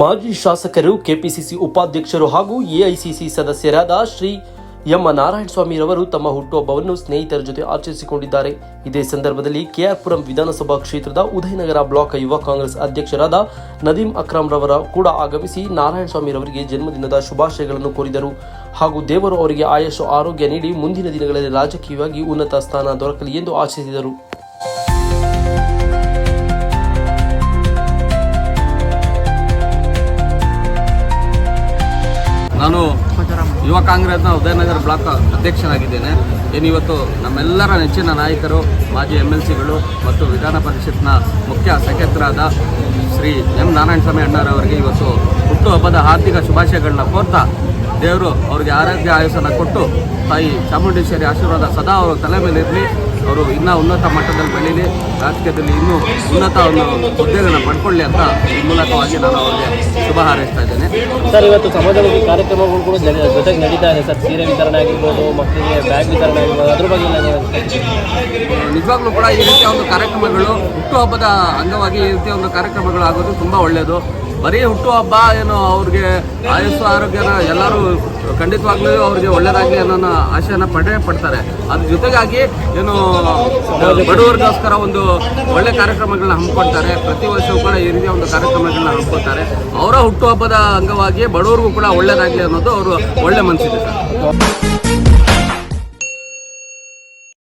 ಮಾಜಿ ಶಾಸಕರು, ಕೆಪಿಸಿಸಿ ಉಪಾಧ್ಯಕ್ಷರು ಹಾಗೂ ಎಐಸಿಸಿ ಸದಸ್ಯರಾದ ಶ್ರೀ ಎಂ ನಾರಾಯಣಸ್ವಾಮಿರವರು ತಮ್ಮ ಹುಟ್ಟುಹಬ್ಬವನ್ನು ಸ್ನೇಹಿತರ ಜೊತೆ ಆಚರಿಸಿಕೊಂಡಿದ್ದಾರೆ. ಇದೇ ಸಂದರ್ಭದಲ್ಲಿ ಕೆಆರ್ಪುರಂ ವಿಧಾನಸಭಾ ಕ್ಷೇತ್ರದ ಉದಯನಗರ ಬ್ಲಾಕ್ ಯುವ ಕಾಂಗ್ರೆಸ್ ಅಧ್ಯಕ್ಷರಾದ ನದೀಂ ಅಕ್ರಮ್ ರವರ ಕೂಡ ಆಗಮಿಸಿ ನಾರಾಯಣಸ್ವಾಮಿರವರಿಗೆ ಜನ್ಮದಿನದ ಶುಭಾಶಯಗಳನ್ನು ಕೋರಿದರು. ಹಾಗೂ ದೇವರು ಅವರಿಗೆ ಆಯಸ್ಸು, ಆರೋಗ್ಯ ನೀಡಿ ಮುಂದಿನ ದಿನಗಳಲ್ಲಿ ರಾಜಕೀಯವಾಗಿ ಉನ್ನತ ಸ್ಥಾನ ದೊರಕಲಿ ಎಂದು ಆಶಿಸಿದರು. ಯುವ ಕಾಂಗ್ರೆಸ್ನ ಉದಯನಗರ ಬ್ಲಾಕ್ ಅಧ್ಯಕ್ಷನಾಗಿದ್ದೇನೆ ಏನಿವತ್ತು ನಮ್ಮೆಲ್ಲರ ನೆಚ್ಚಿನ ನಾಯಕರು, ಮಾಜಿ ಎಂ ಎಲ್ ಮತ್ತು ವಿಧಾನ ಪರಿಷತ್ನ ಮುಖ್ಯ ಸೆಕ್ರೆಟರಾದ ಶ್ರೀ ಎಂ ನಾರಾಯಣಸ್ವಾಮಿ ಅಣ್ಣರವರಿಗೆ ಇವತ್ತು ಹುಟ್ಟುಹಬ್ಬದ ಆರ್ಥಿಕ ಶುಭಾಶಯಗಳನ್ನ ಕೋರ್ತಾ ದೇವರು ಅವ್ರಿಗೆ ಆರೋಗ್ಯ ಆಯುಸನ್ನು ಕೊಟ್ಟು ತಾಯಿ ಚಾಮುಂಡೇಶ್ವರಿ ಆಶೀರ್ವಾದ ಸದಾ ಅವರ ತಲೆ ಮೇಲೆ ಇರಲಿ. ಅವರು ಇನ್ನೂ ಉನ್ನತ ಮಟ್ಟದಲ್ಲಿ ಬೆಳೀಲಿ. ರಾಜಕೀಯದಲ್ಲಿ ಇನ್ನೂ ಉನ್ನತ ಒಂದು ಹುದ್ದೆಗಳನ್ನ ಪಡ್ಕೊಳ್ಳಿ ಅಂತ ಈ ಮೂಲಕವಾಗಿ ನಾನು ಅವರಿಗೆ ಶುಭ ಹಾರೈಸ್ತಾ ಇದ್ದೇನೆ. ಸರ್ ಇವತ್ತು ಸಮಾಜಮುಖಿ ಕಾರ್ಯಕ್ರಮಗಳು ಕೂಡ ಜೊತೆಗೆ ನಡೀತಾ ಇದೆ ಸರ್. ಸೀರೆ ವಿತರಣೆ ಆಗಿರ್ಬೋದು ಮಕ್ಕಳಿಗೆ ಬ್ಯಾಗ್ ವಿತರಣೆ ಆಗಿರ್ಬೋದು ಅದ್ರ ಬಗ್ಗೆ ನಿಜವಾಗ್ಲೂ ಕೂಡ ಈ ರೀತಿಯ ಒಂದು ಕಾರ್ಯಕ್ರಮಗಳು ಹುಟ್ಟುಹಬ್ಬದ ಅಂಗವಾಗಿ ಈ ರೀತಿಯ ಒಂದು ಕಾರ್ಯಕ್ರಮಗಳು ಆಗೋದು ತುಂಬ ಒಳ್ಳೆಯದು ಬರೀ ಹುಟ್ಟುಹಬ್ಬ ಏನು ಅವ್ರಿಗೆ ಆಯುಸ್ಸು ಆರೋಗ್ಯನ ಎಲ್ಲರೂ ಖಂಡಿತವಾಗ್ಲೂ ಅವ್ರಿಗೆ ಒಳ್ಳೇದಾಗಲಿ ಅನ್ನೋ ಆಶಯನ ಪಡೆ ಪಡ್ತಾರೆ. ಅದ್ರ ಜೊತೆಗಾಗಿ ಏನು ಬಡವರಿಗೋಸ್ಕರ ಒಂದು ಒಳ್ಳೆ ಕಾರ್ಯಕ್ರಮಗಳನ್ನ ಹಮ್ಮಿಕೊಳ್ತಾರೆ. ಪ್ರತಿ ವರ್ಷವೂ ಕೂಡ ಈ ರೀತಿಯ ಒಂದು ಕಾರ್ಯಕ್ರಮಗಳನ್ನ ಹಮ್ಮಿಕೊಳ್ತಾರೆ. ಅವರ ಹುಟ್ಟುಹಬ್ಬದ ಅಂಗವಾಗಿ ಬಡವರಿಗೂ ಕೂಡ ಒಳ್ಳೇದಾಗಲಿ ಅನ್ನೋದು ಅವರು ಒಳ್ಳೆ ಮನಸ್ಸಿದೆ ಸರ್.